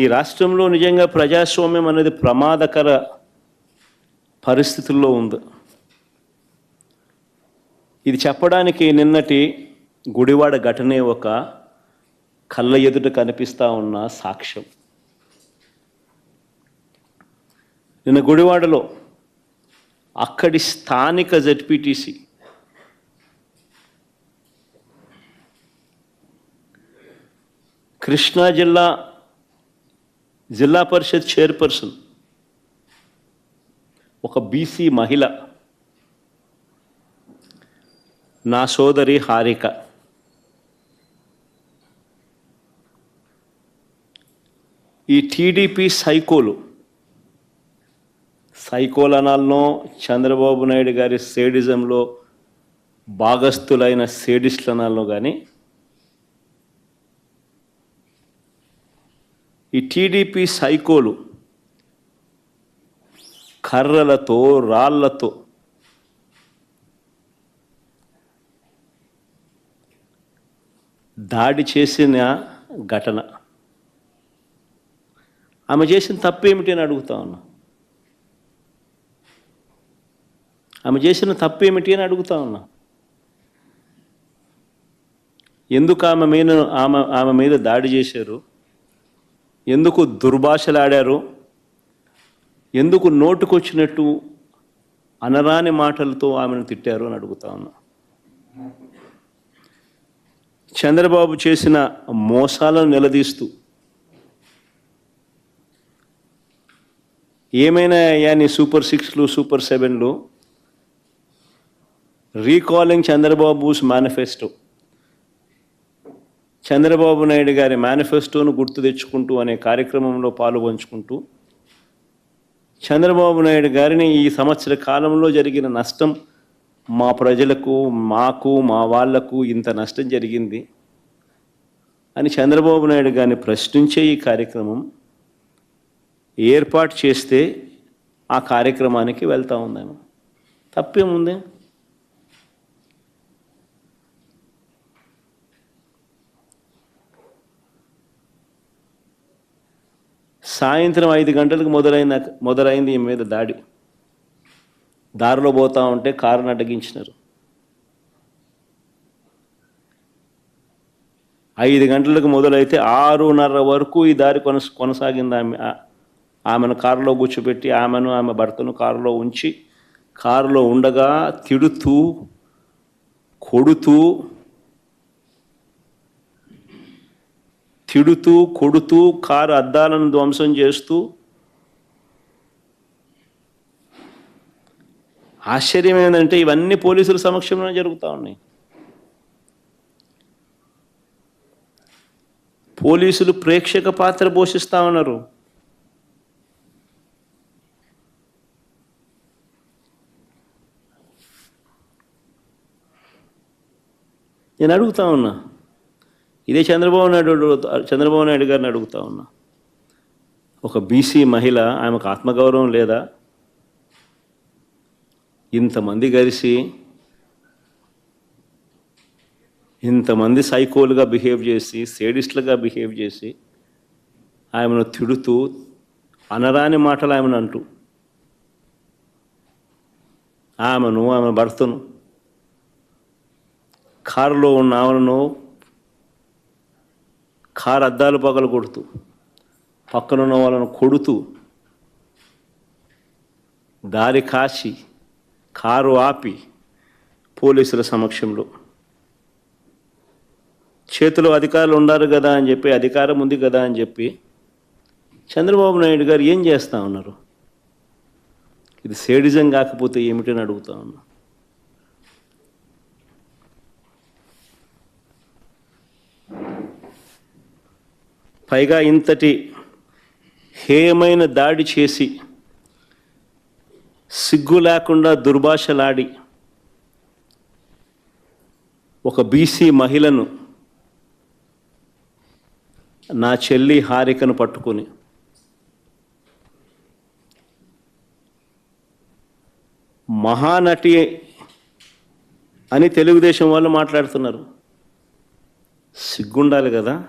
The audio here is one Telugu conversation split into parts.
ఈ రాష్ట్రంలో నిజంగా ప్రజాస్వామ్యం అనేది ప్రమాదకర పరిస్థితుల్లో ఉంది. ఇది చెప్పడానికి నిన్నటి గుడివాడ ఘటనే ఒక కళ్ళ ఎదుట కనిపిస్తా ఉన్న సాక్ష్యం. నిన్న గుడివాడలో అక్కడి స్థానిక జడ్పీటీసీ కృష్ణా జిల్లా జిల్లా పరిషత్ చైర్పర్సన్. ఒక బీసీ మహిళ. నా సోదరి హారిక. ఈ టీడీపీ సైకోలు. సైకోలనాల్లో అనాలనో చంద్రబాబు నాయుడు గారి సేడిజంలో భాగస్థులైన సేడిస్టులు కానీ ఈ టీడీపీ సైకోలు కర్రలతో రాళ్ళతో దాడి చేసిన ఘటన. ఆమె చేసిన తప్పేమిటి అని అడుగుతా ఉన్నా. ఆమె చేసిన తప్పేమిటి అని అడుగుతా ఉన్నా. ఎందుకు ఆమె మీద ఆమె ఆమె మీద దాడి చేశారు? ఎందుకు దుర్భాషలాడారు? ఎందుకు నోటుకొచ్చినట్టు అనరాని మాటలతో ఆమెను తిట్టారు అని అడుగుతా ఉన్నా. చంద్రబాబు చేసిన మోసాలను నిలదీస్తూ ఏమైనా యాని సూపర్ సిక్స్లు super సెవెన్లు? Recalling Chandrababu's manifesto. Chandrababu Naidu గారి మేనిఫెస్టోను గుర్తు తెచ్చుకుంటూ అనే కార్యక్రమంలో పాల్గొంచుకుంటూ చంద్రబాబు నాయుడు గారిని ఈ సంవత్సర కాలంలో జరిగిన నష్టం మా ప్రజలకు మాకు మా వాళ్ళకు ఇంత నష్టం జరిగింది అని చంద్రబాబు నాయుడు గారిని ప్రశ్నించే ఈ కార్యక్రమం ఏర్పాటు చేస్తే ఆ కార్యక్రమానికి వెళ్తూ ఉందాము. తప్పేముంది? సాయంత్రం ఐదు గంటలకు మొదలైన మొదలైంది ఈ మీద దాడి. దారిలో పోతా ఉంటే కారును అడ్డగించినారు. ఐదు గంటలకు మొదలైతే ఆరున్నర వరకు ఈ దారి కొనస కొనసాగింది ఆమె. ఆమెను కారులో కూర్చోబెట్టి ఆమెను ఆమె భర్తను కారులో ఉంచి కారులో ఉండగా తిడుతూ కొడుతూ తిడుతూ కొడుతూ కారు అద్దాలను ధ్వంసం చేస్తూ ఆశ్చర్యం ఏంటంటే ఇవన్నీ పోలీసుల సమక్షంలో జరుగుతూ ఉన్నాయి. పోలీసులు ప్రేక్షక పాత్ర పోషిస్తా ఉన్నారు. నేను అడుగుతా ఉన్నా ఇదే చంద్రబాబు నాయుడు చంద్రబాబు నాయుడు గారిని అడుగుతా ఉన్నా. ఒక బీసీ మహిళ ఆమెకు ఆత్మగౌరవం లేదా? ఇంతమంది కలిసి ఇంతమంది సైకోలుగా బిహేవ్ చేసి సేడిస్ట్లుగా బిహేవ్ చేసి ఆమెను తిడుతూ అనరాని మాటలు ఆమెను అంటూ. ఆమెను ఆమె భర్తను కారులో ఉన్న ఆమెను కారు అద్దాలు పగలు కొడుతూ పక్కనున్న వాళ్ళను కొడుతూ దారి కాసి కారు ఆపి పోలీసుల సమక్షంలో. చేతిలో అధికారులు ఉన్నారు కదా అని చెప్పి అధికారం ఉంది కదా అని చెప్పి చంద్రబాబు నాయుడు గారు ఏం చేస్తా ఉన్నారు? ఇది సేడిజం కాకపోతే ఏమిటని అడుగుతా ఉన్నా. పైగా ఇంతటి హేయమైన దాడి చేసి సిగ్గు లేకుండా దుర్భాషలాడి ఒక బీసీ మహిళను నా చెల్లి హారికను పట్టుకొని మహానటి అని తెలుగుదేశం వాళ్ళు మాట్లాడుతున్నారు. సిగ్గుండాలి కదా?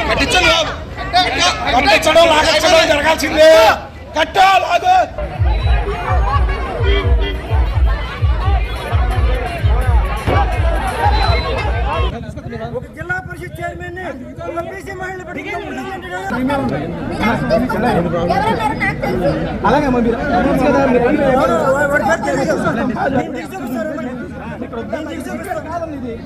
కట్టించండి లాగించడం జరగాల్సిందే కట్టా లాగు ఒక జిల్లా పరిషత్ చైర్మన్ని ఒక బీసీ మహిళ ఎవరన్నారు నాకు తెలుసు అలాగే అమ్మా మీరు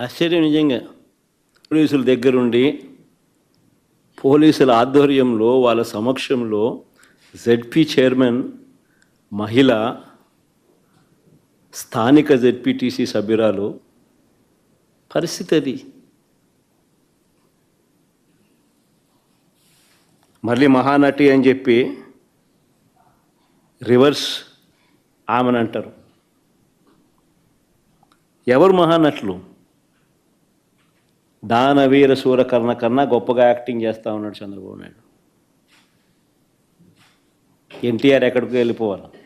ఆశ్చర్యం నిజంగా. పోలీసుల దగ్గరుండి పోలీసుల ఆధ్వర్యంలో వాళ్ళ సమక్షంలో జెడ్పీ చైర్మన్ మహిళ స్థానిక జెడ్పీటీసీ సభ్యురాలు పరిస్థితి అది. మళ్ళీ మహానటి అని చెప్పి రివర్స్ ఆమెను అంటారు ఎవరు మహానటులు? దానవీర సూరకర్ణ కన్నా గొప్పగా యాక్టింగ్ చేస్తూ ఉన్నాడు చంద్రబాబు నాయుడు. ఎన్టీఆర్ ఎక్కడికి వెళ్ళిపోవాలి.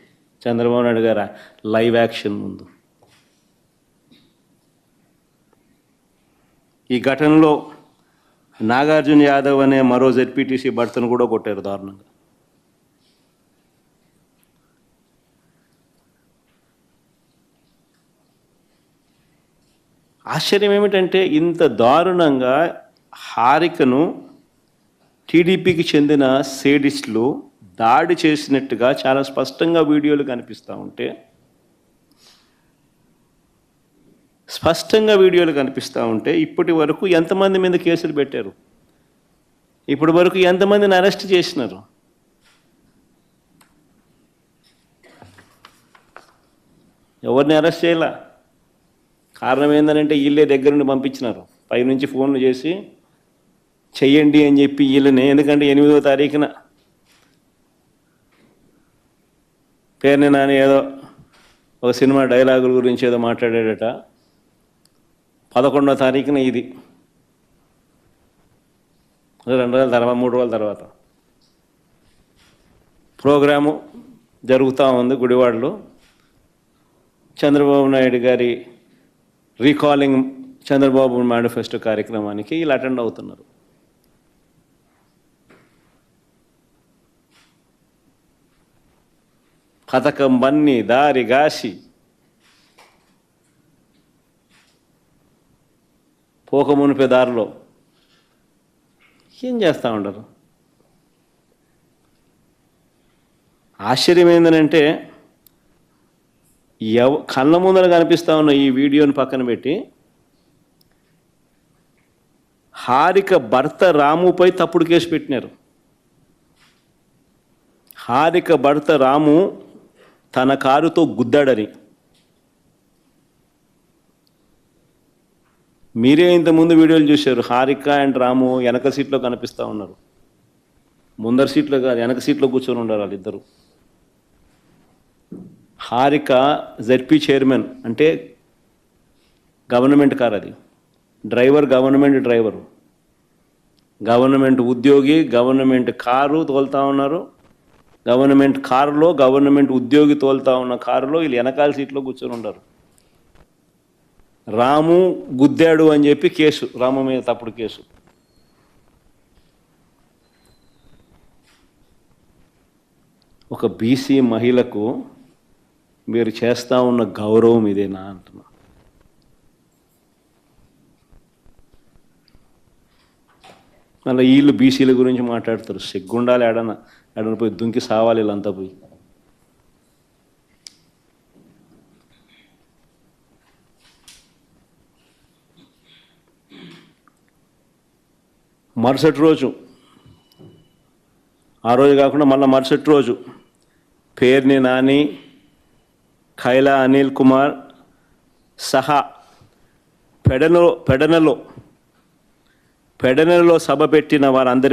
చంద్రబాబు నాయుడు గారు లైవ్ యాక్షన్ ముందు. ఈ ఘటనలో నాగార్జున యాదవ్ అనే మరో జెడ్పీటీసీ భర్తను కూడా కొట్టారు దారుణంగా. ఆశ్చర్యం ఏమిటంటే ఇంత దారుణంగా హారికను టీడీపీకి చెందిన సేడిస్టులు దాడి చేసినట్టుగా చాలా స్పష్టంగా వీడియోలు కనిపిస్తూ ఉంటే స్పష్టంగా వీడియోలు కనిపిస్తూ ఉంటే ఇప్పటి వరకు ఎంతమంది మీద కేసులు పెట్టారు? ఇప్పటి వరకు ఎంతమందిని అరెస్ట్ చేసినారు? ఎవరిని అరెస్ట్ చేయాల? కారణం ఏంటంటే వీళ్ళే దగ్గర నుండి పంపించినారు. పైనుంచి ఫోన్లు చేసి చెయ్యండి అని చెప్పి వీళ్ళని ఎందుకంటే ఎనిమిదో తారీఖున. పేరుని నాని ఏదో ఒక సినిమా డైలాగుల గురించి ఏదో మాట్లాడాడట. పదకొండో తారీఖున ఇది. రెండు రోజుల తర్వాత మూడు రోజుల తర్వాత. ప్రోగ్రాము జరుగుతూ ఉంది గుడివాడలో. చంద్రబాబు నాయుడు గారి రీకాలింగ్ చంద్రబాబు మేనిఫెస్టో కార్యక్రమానికి వీళ్ళు అటెండ్ అవుతున్నారు. పథకం బన్ని దారి గాసి పోకమునిపే దారిలో ఏం చేస్తూ ఉండరు? ఆశ్చర్యం ఏంటంటే ఎవ కళ్ళ ముందర కనిపిస్తా ఉన్న ఈ వీడియోని పక్కన పెట్టి హారిక భర్త రాముపై తప్పుడు కేసు పెట్టినారు. హారిక భర్త రాము తన కారుతో గుద్దాడని. మీరే ఇంత ముందు వీడియోలు చూశారు. హారిక అండ్ రాము వెనక సీట్లో కనిపిస్తూ ఉన్నారు. ముందర సీట్లో కాదు వెనక సీట్లో కూర్చొని ఉన్నారు వాళ్ళిద్దరు. హారిక జెడ్పీ చైర్మన్ అంటే గవర్నమెంట్ కార్ అది. Driver government driver. గవర్నమెంట్ ఉద్యోగి గవర్నమెంట్ కారు తోలుతా ఉన్నారు. గవర్నమెంట్ కారులో గవర్నమెంట్ ఉద్యోగి తోలుతా ఉన్న కారులో వీళ్ళు వెనకాల సీట్లో కూర్చొని ఉన్నారు. రాము గుద్దాడు అని చెప్పి కేసు రాము మీద తప్పుడు కేసు. ఒక బీసీ మహిళకు మీరు చేస్తా ఉన్న గౌరవం ఇదేనా అంటున్నా. మళ్ళీ వీళ్ళు బీసీల గురించి మాట్లాడతారు. సిగ్గుండాలి ఎడన ఎడన పోయి దుంకి సావాలి వీళ్ళంతా పోయి. మరుసటి రోజు. ఆ రోజు కాకుండా మళ్ళీ మరుసటి రోజు. పేర్ని నాని ఖైలా అనిల్ కుమార్ సహా పెడనలో పెడనలో పెడనలో సభ పెట్టిన వారందరి